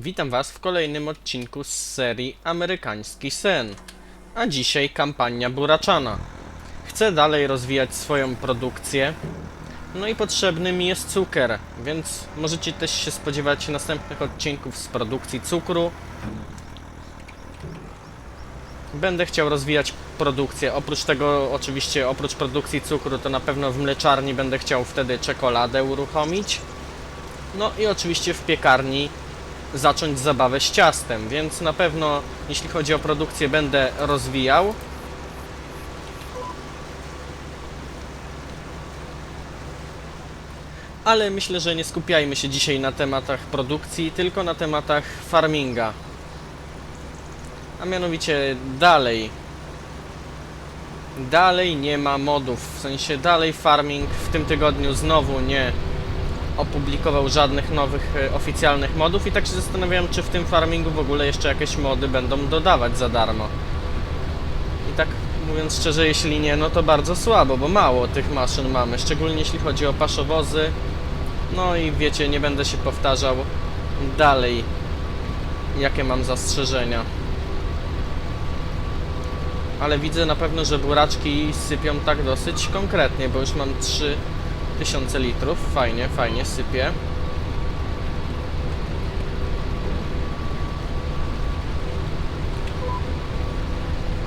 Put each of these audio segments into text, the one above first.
Witam Was w kolejnym odcinku z serii Amerykański Sen. A dzisiaj kampania buraczana. Chcę dalej rozwijać swoją produkcję. No i potrzebny mi jest cukier, więc możecie też się spodziewać następnych odcinków z produkcji cukru. Będę chciał rozwijać produkcję. Oprócz tego, oczywiście, oprócz produkcji cukru, to na pewno w mleczarni będę chciał wtedy czekoladę uruchomić. No i oczywiście w piekarni zacząć zabawę z ciastem, więc na pewno jeśli chodzi o produkcję będę rozwijał. Ale myślę, że nie skupiajmy się dzisiaj na tematach produkcji, tylko na tematach farminga. A mianowicie dalej. Dalej nie ma modów, w sensie dalej farming w tym tygodniu znowu nie opublikował żadnych nowych e, oficjalnych modów i tak się zastanawiałem, czy w tym farmingu w ogóle jeszcze jakieś mody będą dodawać za darmo. I tak mówiąc szczerze, jeśli nie, no to bardzo słabo, bo mało tych maszyn mamy, szczególnie jeśli chodzi o paszowozy. No i wiecie, nie będę się powtarzał dalej, jakie mam zastrzeżenia. Ale widzę na pewno, że buraczki sypią tak dosyć konkretnie, bo już mam 3 tysiące litrów. Fajnie, fajnie sypie.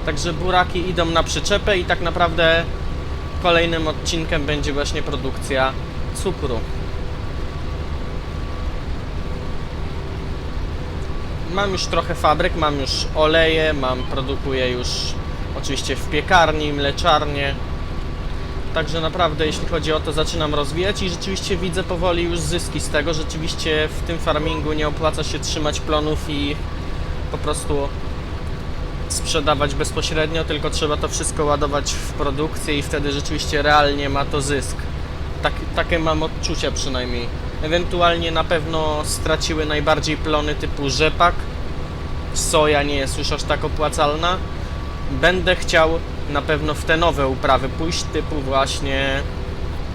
Także buraki idą na przyczepę i tak naprawdę kolejnym odcinkiem będzie właśnie produkcja cukru. Mam już trochę fabryk, mam już oleje, mam, produkuję już oczywiście w piekarni, mleczarnie. Także naprawdę, jeśli chodzi o to, zaczynam rozwijać i rzeczywiście widzę powoli już zyski z tego. Rzeczywiście w tym farmingu nie opłaca się trzymać plonów i po prostu sprzedawać bezpośrednio, tylko trzeba to wszystko ładować w produkcję i wtedy rzeczywiście realnie ma to zysk. Tak, takie mam odczucia przynajmniej. Ewentualnie na pewno straciły najbardziej plony typu rzepak. Soja nie jest już aż tak opłacalna. Będę chciał na pewno w te nowe uprawy pójść, typu właśnie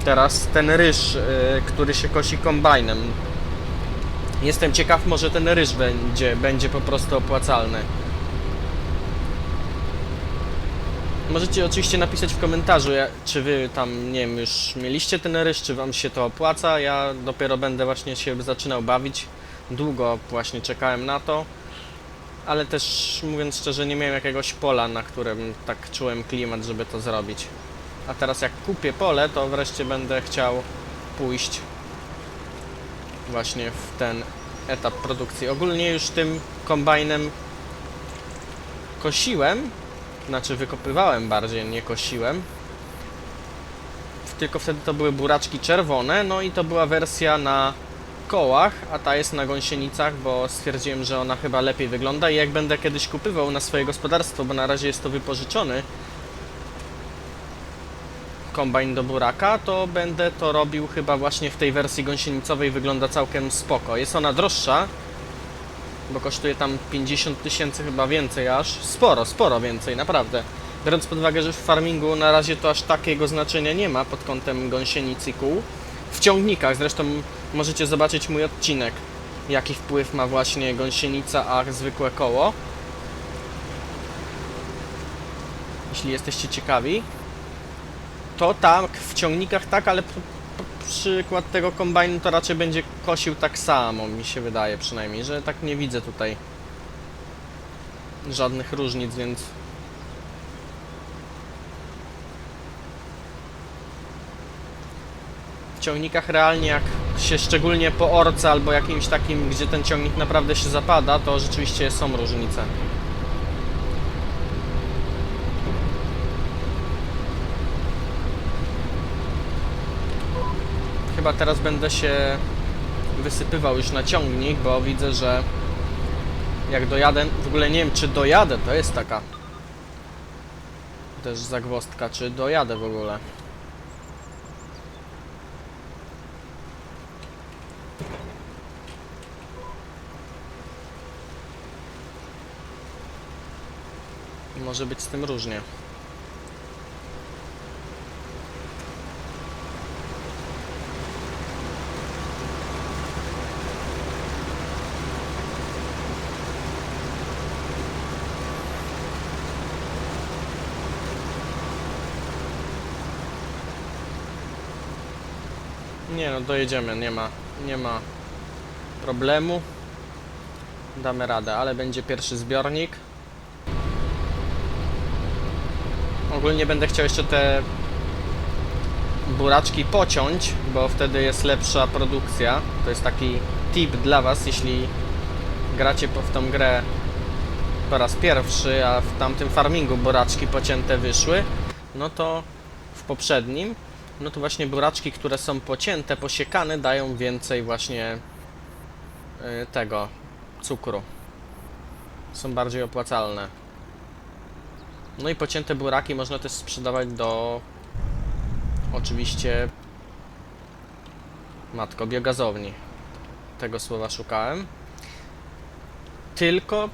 teraz ten ryż, y, który się kosi kombajnem. Jestem ciekaw, może ten ryż będzie, będzie po prostu opłacalny. Możecie oczywiście napisać w komentarzu, czy wy tam, nie wiem, już mieliście ten ryż, czy wam się to opłaca. Ja dopiero będę właśnie się zaczynał bawić. Długo właśnie czekałem na to ale też mówiąc szczerze nie miałem jakiegoś pola, na którym tak czułem klimat, żeby to zrobić. A teraz jak kupię pole, to wreszcie będę chciał pójść właśnie w ten etap produkcji. Ogólnie już tym kombajnem kosiłem, znaczy wykopywałem bardziej, nie kosiłem. Tylko wtedy to były buraczki czerwone, no i to była wersja na kołach, a ta jest na gąsienicach, bo stwierdziłem, że ona chyba lepiej wygląda i jak będę kiedyś kupywał na swoje gospodarstwo, bo na razie jest to wypożyczony kombajn do buraka, to będę to robił chyba właśnie w tej wersji gąsienicowej, wygląda całkiem spoko. Jest ona droższa, bo kosztuje tam 50 tysięcy chyba więcej aż, sporo, sporo więcej, naprawdę. Biorąc pod uwagę, że w farmingu na razie to aż takiego znaczenia nie ma pod kątem gąsienic i kół, w ciągnikach. Zresztą możecie zobaczyć mój odcinek, jaki wpływ ma właśnie gąsienica, a zwykłe koło. Jeśli jesteście ciekawi. To tak, w ciągnikach tak, ale przykład tego kombajnu to raczej będzie kosił tak samo, mi się wydaje przynajmniej, że tak nie widzę tutaj żadnych różnic, więc ciągnikach realnie jak się szczególnie po orce albo jakimś takim, gdzie ten ciągnik naprawdę się zapada, to rzeczywiście są różnice. Chyba teraz będę się wysypywał już na ciągnik, bo widzę, że jak dojadę, w ogóle nie wiem czy dojadę, to jest taka też zagwozdka, czy dojadę w ogóle. może być z tym różnie. Nie no, dojedziemy, nie ma, nie ma problemu. Damy radę, ale będzie pierwszy zbiornik. Ogólnie będę chciał jeszcze te buraczki pociąć, bo wtedy jest lepsza produkcja. To jest taki tip dla Was, jeśli gracie w tą grę po raz pierwszy, a w tamtym farmingu buraczki pocięte wyszły, no to w poprzednim, no to właśnie buraczki, które są pocięte, posiekane, dają więcej właśnie y, tego cukru. Są bardziej opłacalne. No i pocięte buraki można też sprzedawać do oczywiście matko biogazowni. Tego słowa szukałem. Tylko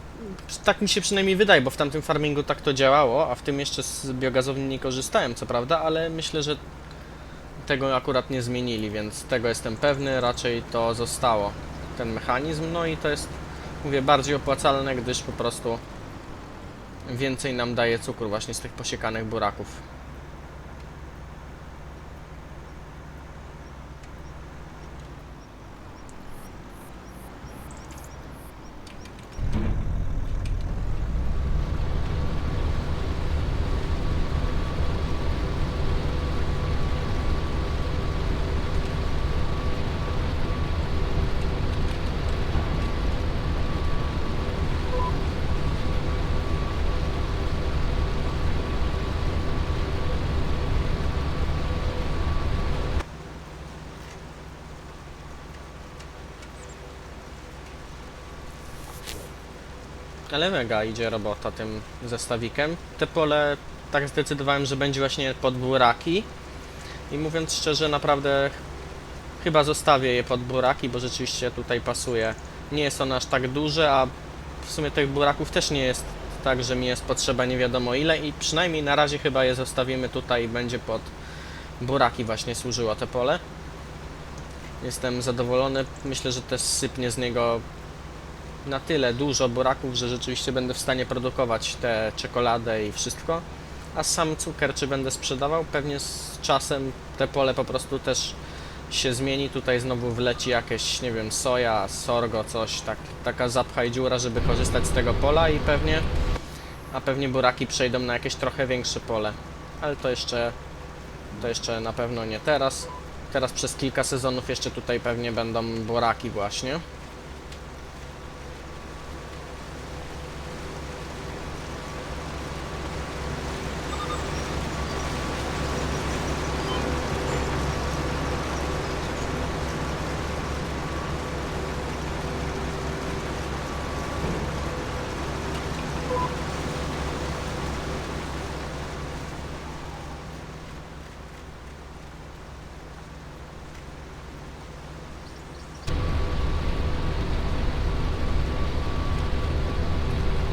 tak mi się przynajmniej wydaje, bo w tamtym farmingu tak to działało, a w tym jeszcze z biogazowni nie korzystałem, co prawda, ale myślę, że tego akurat nie zmienili, więc tego jestem pewny, raczej to zostało, ten mechanizm, no i to jest, mówię, bardziej opłacalne, gdyż po prostu więcej nam daje cukru właśnie z tych posiekanych buraków. Ale mega idzie robota tym zestawikiem. Te pole tak zdecydowałem, że będzie właśnie pod buraki. I mówiąc szczerze, naprawdę ch- chyba zostawię je pod buraki, bo rzeczywiście tutaj pasuje. Nie jest ono aż tak duże, a w sumie tych buraków też nie jest tak, że mi jest potrzeba nie wiadomo ile i przynajmniej na razie chyba je zostawimy tutaj i będzie pod buraki właśnie służyło te pole. Jestem zadowolony. Myślę, że też sypnie z niego na tyle dużo buraków, że rzeczywiście będę w stanie produkować tę czekoladę i wszystko. A sam cukier, czy będę sprzedawał? Pewnie z czasem te pole po prostu też się zmieni. Tutaj znowu wleci jakieś, nie wiem, soja, sorgo, coś, tak, taka zapchaj dziura, żeby korzystać z tego pola i pewnie, a pewnie buraki przejdą na jakieś trochę większe pole. Ale to jeszcze, to jeszcze na pewno nie teraz. Teraz przez kilka sezonów jeszcze tutaj pewnie będą buraki właśnie.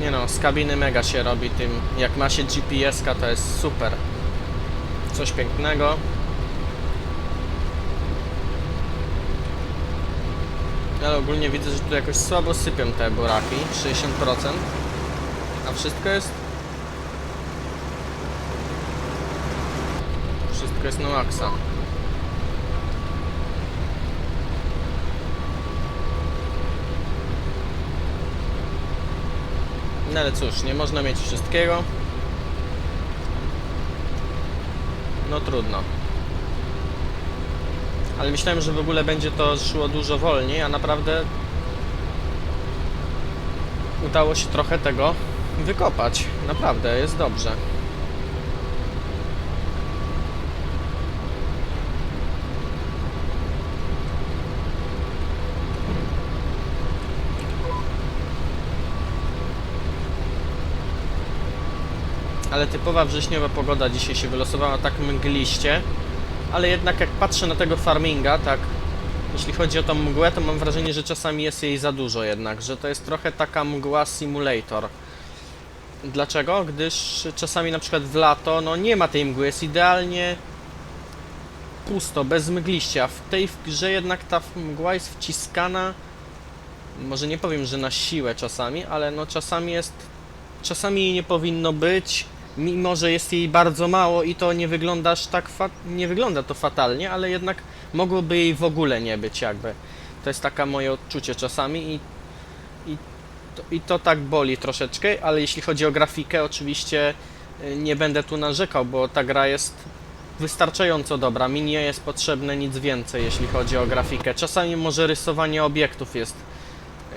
Nie z kabiny mega się robi tym. Jak ma się GPS-ka, to jest super. Coś pięknego. Ale ogólnie widzę, że tu jakoś słabo sypią te buraki. 60%. A wszystko jest... Wszystko jest na maksa. No ale cóż, nie można mieć wszystkiego. No trudno. Ale myślałem, że w ogóle będzie to szło dużo wolniej, a naprawdę udało się trochę tego wykopać. Naprawdę, jest dobrze. Ale typowa wrześniowa pogoda dzisiaj się wylosowała tak mgliście, ale jednak jak patrzę na tego farminga, tak jeśli chodzi o tą mgłę, to mam wrażenie, że czasami jest jej za dużo jednak, że to jest trochę taka mgła simulator. Dlaczego? Gdyż czasami na przykład w lato, no nie ma tej mgły, jest idealnie pusto, bez mgliście, a w tej grze jednak ta mgła jest wciskana, może nie powiem, że na siłę czasami, ale no czasami jest, czasami jej nie powinno być, mimo że jest jej bardzo mało i to nie wygląda aż tak nie wygląda to fatalnie, ale jednak mogłoby jej w ogóle nie być jakby. To jest taka moje odczucie czasami i, i, to, i to tak boli troszeczkę, ale jeśli chodzi o grafikę, oczywiście y, nie będę tu narzekał, bo ta gra jest wystarczająco dobra. Mi nie jest potrzebne nic więcej, jeśli chodzi o grafikę. Czasami może rysowanie obiektów jest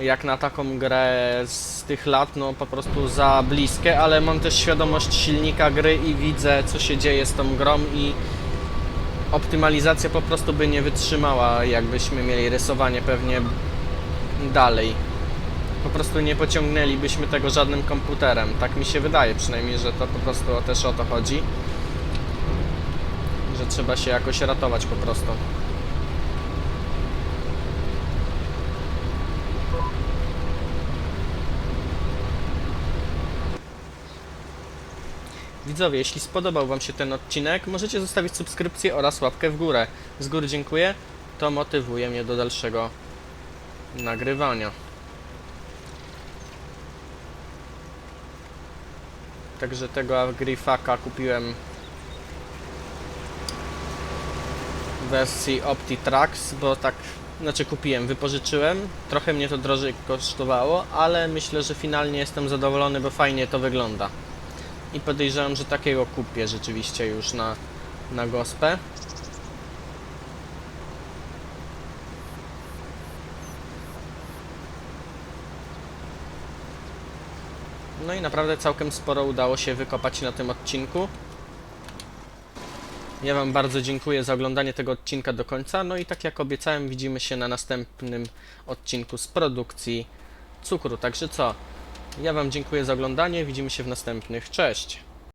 jak na taką grę z tych lat, no po prostu za bliskie, ale mam też świadomość silnika gry i widzę, co się dzieje z tą grą i optymalizacja po prostu by nie wytrzymała, jakbyśmy mieli rysowanie pewnie dalej. Po prostu nie pociągnęlibyśmy tego żadnym komputerem. Tak mi się wydaje przynajmniej, że to po prostu też o to chodzi. Że trzeba się jakoś ratować po prostu. Widzowie, jeśli spodobał Wam się ten odcinek, możecie zostawić subskrypcję oraz łapkę w górę. Z góry dziękuję, to motywuje mnie do dalszego nagrywania. Także tego Agrifaka kupiłem w wersji OptiTrax, bo tak, znaczy kupiłem, wypożyczyłem. Trochę mnie to drożej kosztowało, ale myślę, że finalnie jestem zadowolony, bo fajnie to wygląda. I podejrzewam, że takiego kupię rzeczywiście już na, na gospę. No i naprawdę całkiem sporo udało się wykopać na tym odcinku. Ja Wam bardzo dziękuję za oglądanie tego odcinka do końca. No i tak jak obiecałem, widzimy się na następnym odcinku z produkcji cukru. Także co? Ja Wam dziękuję za oglądanie. Widzimy się w następnych. Cześć!